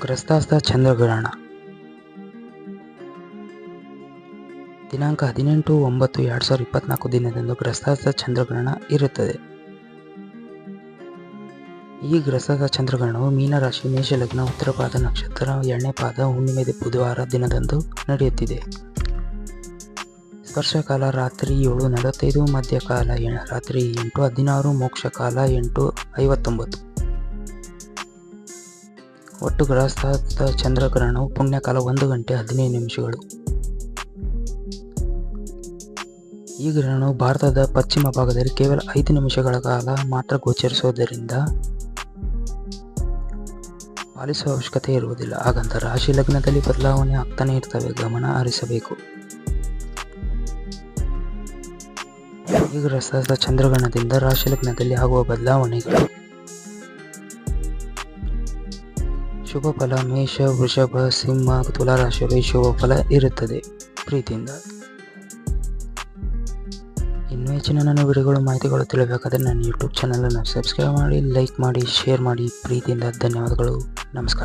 ಗ್ರಸ್ತಾಸ್ತ ಚಂದ್ರಗ್ರಹಣ. ದಿನಾಂಕ ಹದಿನೆಂಟು ಒಂಬತ್ತು ಎರಡು ಸಾವಿರದ ಇಪ್ಪತ್ನಾಲ್ಕು ದಿನದಂದು ಗ್ರಸ್ತಾಸ್ತ ಚಂದ್ರಗ್ರಹಣ ಇರುತ್ತದೆ. ಈ ಗ್ರಸ್ತಾಸ್ತ ಚಂದ್ರಗ್ರಹಣವು ಮೀನರಾಶಿ, ಮೇಷಲಗ್ನ ಉತ್ತರ ಪಾದ ನಕ್ಷತ್ರ ಎಣ್ಣೆ ಪಾದ ಬುಧವಾರ ದಿನದಂದು ನಡೆಯುತ್ತಿದೆ. ಸ್ಪರ್ಶಕಾಲ ರಾತ್ರಿ ಏಳು ನಲವತ್ತೈದು, ಮಧ್ಯಕಾಲ ರಾತ್ರಿ ಎಂಟು, ಹದಿನಾರು, ಮೋಕ್ಷಕಾಲ ಎಂಟು ಐವತ್ತೊಂಬತ್ತು. ಒಟ್ಟು ಗ್ರಹಸ್ಥ ಚಂದ್ರಗ್ರಹಣವು ಪುಣ್ಯಕಾಲ ಒಂದು ಗಂಟೆ ಹದಿನೈದು ನಿಮಿಷಗಳು. ಈ ಗ್ರಹಣವು ಭಾರತದ ಪಶ್ಚಿಮ ಭಾಗದಲ್ಲಿ ಕೇವಲ ಐದು ನಿಮಿಷಗಳ ಕಾಲ ಮಾತ್ರ ಗೋಚರಿಸುವುದರಿಂದ ಪಾಲಿಸುವ ಅವಶ್ಯಕತೆ ಇರುವುದಿಲ್ಲ. ಹಾಗಂತ ರಾಶಿ ಲಗ್ನದಲ್ಲಿ ಬದಲಾವಣೆ ಆಗ್ತಾನೆ ಇರ್ತವೆ. ಗಮನ ಹರಿಸಬೇಕು. ಈ ಗ್ರಹಸ್ಥ ಚಂದ್ರಗ್ರಹಣದಿಂದ ರಾಶಿ ಲಗ್ನದಲ್ಲಿ ಆಗುವ ಬದಲಾವಣೆಗಳು. ಶುಭ ಫಲ ಮೇಷ, ವೃಷಭ, ಸಿಂಹ ತುಲಾ ರಾಶಿಯವರಿಗೆ ಶುಭ ಫಲ ಇರುತ್ತದೆ ಪ್ರೀತಿಯಿಂದ. ಇನ್ನೂ ಹೆಚ್ಚಿನ ನನ್ನ ವಿಡಿಯೋಗಳು, ಮಾಹಿತಿಗಳು ತಿಳಿಬೇಕಾದ್ರೆ ನನ್ನ ಯೂಟ್ಯೂಬ್ ಚಾನಲನ್ನು ಸಬ್ಸ್ಕ್ರೈಬ್ ಮಾಡಿ ಲೈಕ್ ಮಾಡಿ ಶೇರ್ ಮಾಡಿ. ಪ್ರೀತಿಯಿಂದ ಧನ್ಯವಾದಗಳು. ನಮಸ್ಕಾರ.